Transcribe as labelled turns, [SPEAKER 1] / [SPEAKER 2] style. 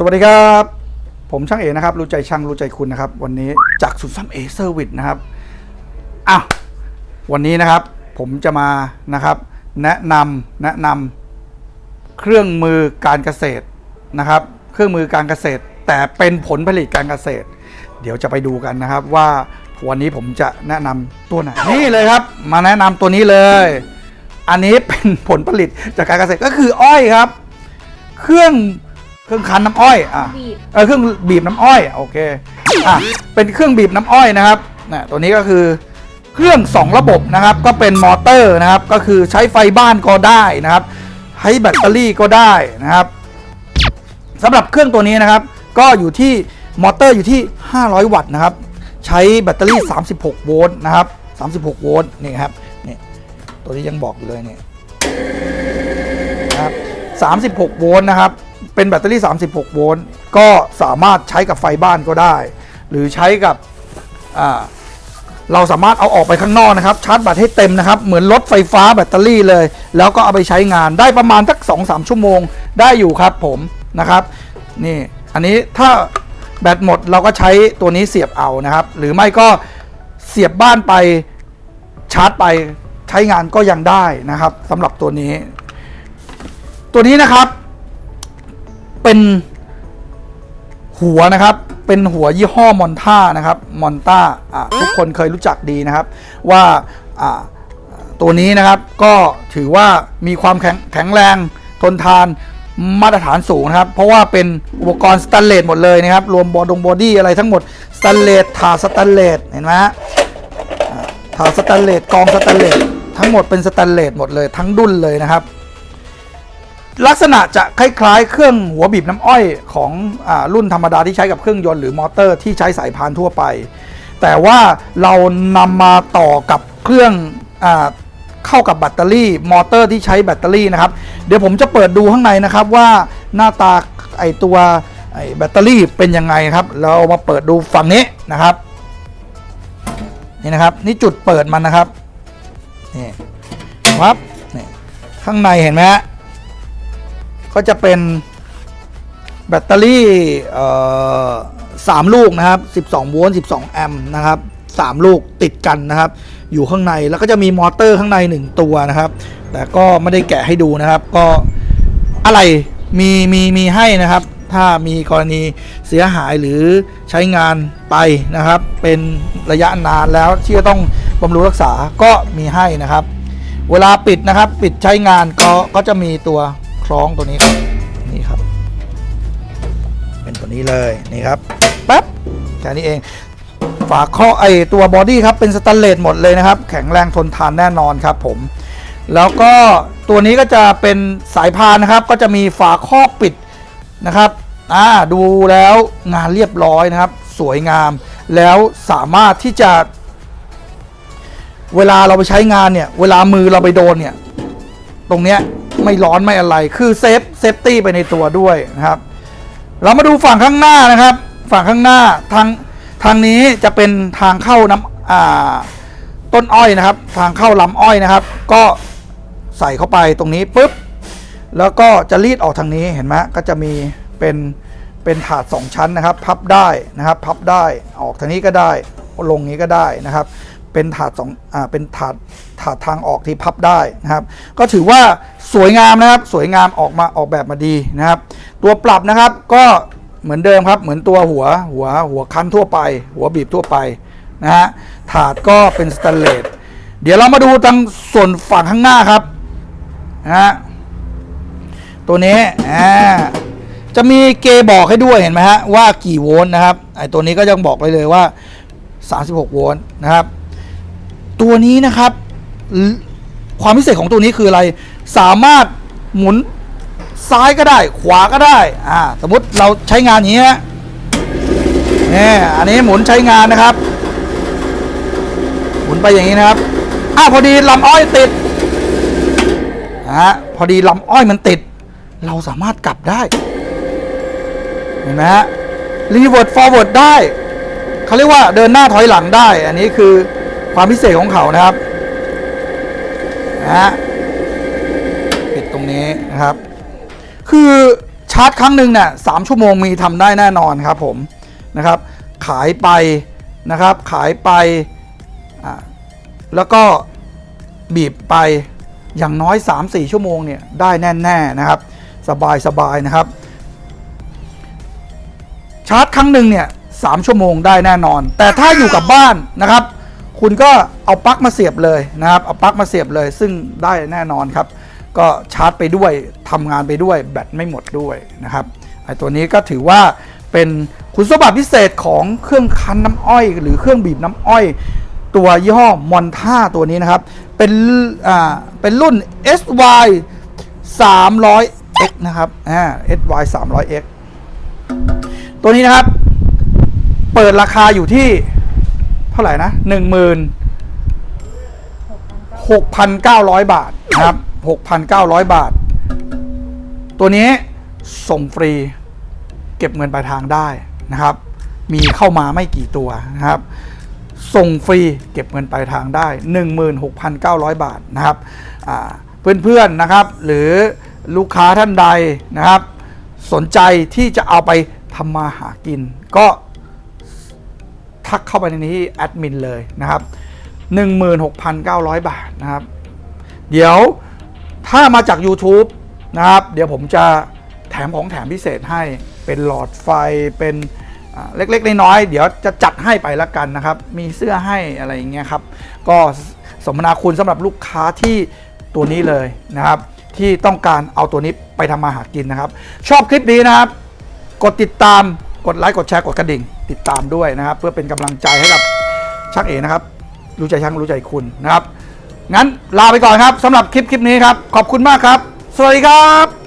[SPEAKER 1] สวัสดีครับ ผมช่างเอกนะครับ รู้ใจช่างรู้ใจคุณนะครับ วันนี้จากสุดซ้ำเอเซอร์วิสนะครับอะวันนี้นะครับผมจะมานะครับ แนะนำแนะนำเครื่องมือการเกษตรนะครับ เครื่องมือการเกษตร แต่เป็นผลผลิตการเกษตร เดี๋ยวจะไปดูกันนะครับว่าวันนี้ผมจะแนะนำตัวไหนนี่เลยครับ มาแนะนำตัวนี้เลย อันนี้เป็นผลผลิตจากการเกษตรก็คืออ้อยครับ เครื่อง เครื่องคั้นน้ำอ้อยอะ
[SPEAKER 2] บีบ
[SPEAKER 1] เออเครื่องบีบน้ำอ้อยโอเคอะเป็นเครื่องบีบน้ำอ้อยนะครับนะตัวนี้ก็คือเครื่อง 2 ระบบนะครับ ก็เป็นมอเตอร์นะครับ ก็คือใช้ไฟบ้านก็ได้นะครับใช้แบตเตอรี่ก็ได้นะครับสำหรับเครื่องตัวนี้นะครับ ก็อยู่ที่มอเตอร์อยู่ที่ 500 วัตต์นะครับ ใช้แบตเตอรี่ 36 โวลต์นะครับ 36 โวลต์นี่ครับนี่ตัวนี้ยังบอกอยู่เลยเนี่ยนะครับ 36 โวลต์นะครับ เป็นแบตเตอรี่ 36 โวลต์ก็สามารถใช้กับไฟบ้านก็ได้ หรือใช้กับเราสามารถเอาออกไปข้างนอกนะครับ ชาร์จแบตให้เต็มนะครับ เหมือนรถไฟฟ้าแบตเตอรี่เลย แล้วก็เอาไปใช้งานได้ประมาณสัก 2-3 ชั่วโมงได้อยู่ครับผมนะครับนี่อันนี้ถ้าแบตหมดเราก็ใช้ตัวนี้เสียบเอานะครับ หรือไม่ก็เสียบบ้านไปชาร์จไปใช้งานก็ยังได้นะครับสำหรับตัวนี้ ตัวนี้นะครับ เป็นหัวนะครับ เป็นหัวยี่ห้อมอนท่านะครับ มอนต้าทุกคนเคยรู้จักดีนะครับ ว่าตัวนี้นะครับก็ถือว่ามีความแข็งแข็งแรงทนทานมาตรฐานสูงนะครับ เพราะว่าเป็นอุปกรณ์สแตนเลสหมดเลยนะครับ รวมบอดงบอดี้อะไรทั้งหมดสแตนเลสถาสแตนเลสเห็นไหมถาสแตนเลสกองสแตนเลสทั้งหมดเป็นสแตนเลสหมดเลยทั้งดุนเลยนะครับ ลักษณะจะคล้ายๆ เครื่องหัวบีบน้ำอ้อยของอรุ่นธรรมดาที่ใช้กับเครื่องยนต์หรือมอเตอร์ที่ใช้สายพานทั่วไป แต่ว่าเรานำมาต่อกับเครื่องอเข้ากับแบตเตอรี่ มอเตอร์ที่ใช้แบตเตอรี่นะครับ เดี๋ยวผมจะเปิดดูข้างในนะครับว่าหน้าตาไอตัวไอแบตเตอรี่เป็นยังไงครับ เรามาเปิดดูฝั่งนี้นะครับนี่นะครับนี่จุดเปิดมันนะครับนี่ครับนี่ข้างในเห็นไหมฮะ ก็จะเป็นแบตเตอรี่สามลูกนะครับ 12 โวลต์ 12 แอมป์นะครับ 3 ลูกติดกันนะครับ อยู่ข้างในแล้วก็จะมีมอเตอร์ข้างใน 1 ตัวนะครับ แต่ก็ไม่ได้แกะให้ดูนะครับ ก็อะไรมีมีมีให้นะครับ ถ้ามีกรณีเสียหายหรือใช้งานไปนะครับ เป็นระยะนานแล้วที่จะต้องบำรุงรักษาก็มีให้นะครับ เวลาปิดนะครับ ปิดใช้งานก็ก็จะมีตัว คล้องตัวนี้ครับนี่ครับ เป็นตัวนี้เลยนี่ครับแป๊บแค่นี้เอง ฝาข้อไอตัวบอดี้ครับเป็นสแตนเลสหมดเลยนะครับ แข็งแรงทนทานแน่นอนครับผม แล้วก็ตัวนี้ก็จะเป็นสายพานนะครับ ก็จะมีฝาครอบปิดนะครับอ่าดูแล้วงานเรียบร้อยนะครับ สวยงาม แล้วสามารถที่จะ เวลาเราไปใช้งานเนี่ย เวลามือเราไปโดนเนี่ย ตรงเนี้ย ไม่ร้อนไม่อะไร คือเซฟเซฟตี้ไปในตัวด้วยนะครับ เรามาดูฝั่งข้างหน้านะครับ ฝั่งข้างหน้าทางทางนี้จะเป็นทางเข้าน้ำอ่าต้นอ้อยนะครับ ทางเข้าลำอ้อยนะครับ ก็ใส่เข้าไปตรงนี้ปุ๊บแล้วก็จะรีดออกทางนี้เห็นไหมก็จะมีเป็นเป็นถาดสองชั้นนะครับ พับได้นะครับ พับได้ออกทางนี้ก็ได้ลงนี้ก็ได้นะครับ เป็นถาดสองอ่าเป็นถาดถาดทางออกที่พับได้นะครับ ก็ถือว่าสวยงามนะครับ สวยงามออกมาออกแบบมาดีนะครับ ตัวปรับนะครับก็เหมือนเดิมครับเหมือนตัวหัวหัวหัวคันทั่วไป หัวบีบทั่วไปนะฮะถาดก็เป็นสแตนเลสเดี๋ยวเรามาดูทางส่วนฝั่งข้างหน้าครับนะฮะตัวนี้อ่าจะมีเกย์บอกให้ด้วยเห็นไหมฮะว่ากี่โวลต์นะครับไอตัวนี้ก็ยังบอกไปเลยว่า 36 โวลต์นะครับ ตัวนี้นะครับ ความพิเศษของตัวนี้คืออะไร สามารถหมุนซ้ายก็ได้ ขวาก็ได้ อ่า สมมติเราใช้งานอย่างนี้ฮะนี่อันนี้หมุนใช้งานนะครับ หมุนไปอย่างนี้นะครับ อ้าวพอดีลำอ้อยติดฮะพอดีลำอ้อยมันติด เราสามารถกลับได้ เห็นไหมฮะรีเวิร์ดฟอร์เวิร์ดได้ เขาเรียกว่าเดินหน้าถอยหลังได้ อันนี้คือ ความพิเศษของเขานะครับนะฮะปิดตรงนี้นะครับ คือชาร์จครั้งหนึ่งเนี่ยสามชั่วโมงมีทำได้แน่นอนครับผมนะครับ ขายไปนะครับ ขายไปอ่าแล้วก็บีบไปอย่างน้อย 3-4 ชั่วโมงเนี่ยได้แน่ๆนะครับ สบายสบายๆนะครับ ชาร์จครั้งหนึ่งเนี่ยสามชั่วโมงได้แน่นอน แต่ถ้าอยู่กับบ้านนะครับ คุณก็เอาปลั๊กมาเสียบเลยนะครับ เอาปลั๊กมาเสียบเลย ซึ่งได้แน่นอนครับ ก็ชาร์จไปด้วยทำงานไปด้วยแบตไม่หมดด้วยนะครับไอตัวนี้ก็ถือว่าเป็นคุณสมบัติพิเศษของเครื่องคั้นน้ำอ้อย หรือเครื่องบีบน้ำอ้อย ตัวยี่ห้อมอนท่าตัวนี้นะครับ เป็นอ่าเป็นรุ่น SY 300X นะครับอ่า SY 300X ตัวนี้นะครับ เปิดราคาอยู่ที่ ท่าไหร่นะหนึ่งหมื่นหกพันเก้าร้อยบาทนะครับหกพันเก้าร้อยบาท ตัวนี้ส่งฟรี เก็บเงินปลายทางได้นะครับ มีเข้ามาไม่กี่ตัวนะครับ ส่งฟรีเก็บเงินปลายทางได้ 16,900 บาทนะครับเพื่อนๆนะครับ หรือลูกค้าท่านใดนะครับ สนใจที่จะเอาไปทำมาหากิน ก็ ทักเข้าไปในนี้ที่แอดมินเลยนะครับ 16,900 บาทนะครับ เดี๋ยวถ้ามาจาก YouTube นะครับ เดี๋ยวผมจะแถมของแถมพิเศษให้เป็นหลอดไฟเป็นเล็กๆ น้อยๆเดี๋ยวจะจัดให้ไปละกันนะครับ มีเสื้อให้อะไรอย่างเงี้ยครับ ก็สมนาคุณสำหรับลูกค้าที่ตัวนี้เลยนะครับ ที่ต้องการเอาตัวนี้ไปทำมาหากินนะครับ ชอบคลิปนี้นะครับ กดติดตาม กดไลค์กดแชร์กดกระดิ่ง ติดตามด้วยนะครับ เพื่อเป็นกำลังใจให้กับช่างเอนะครับ รู้ใจช่างรู้ใจคุณนะครับ งั้นลาไปก่อนครับสำหรับคลิปคลิปนี้ครับ ขอบคุณมากครับ สวัสดีครับ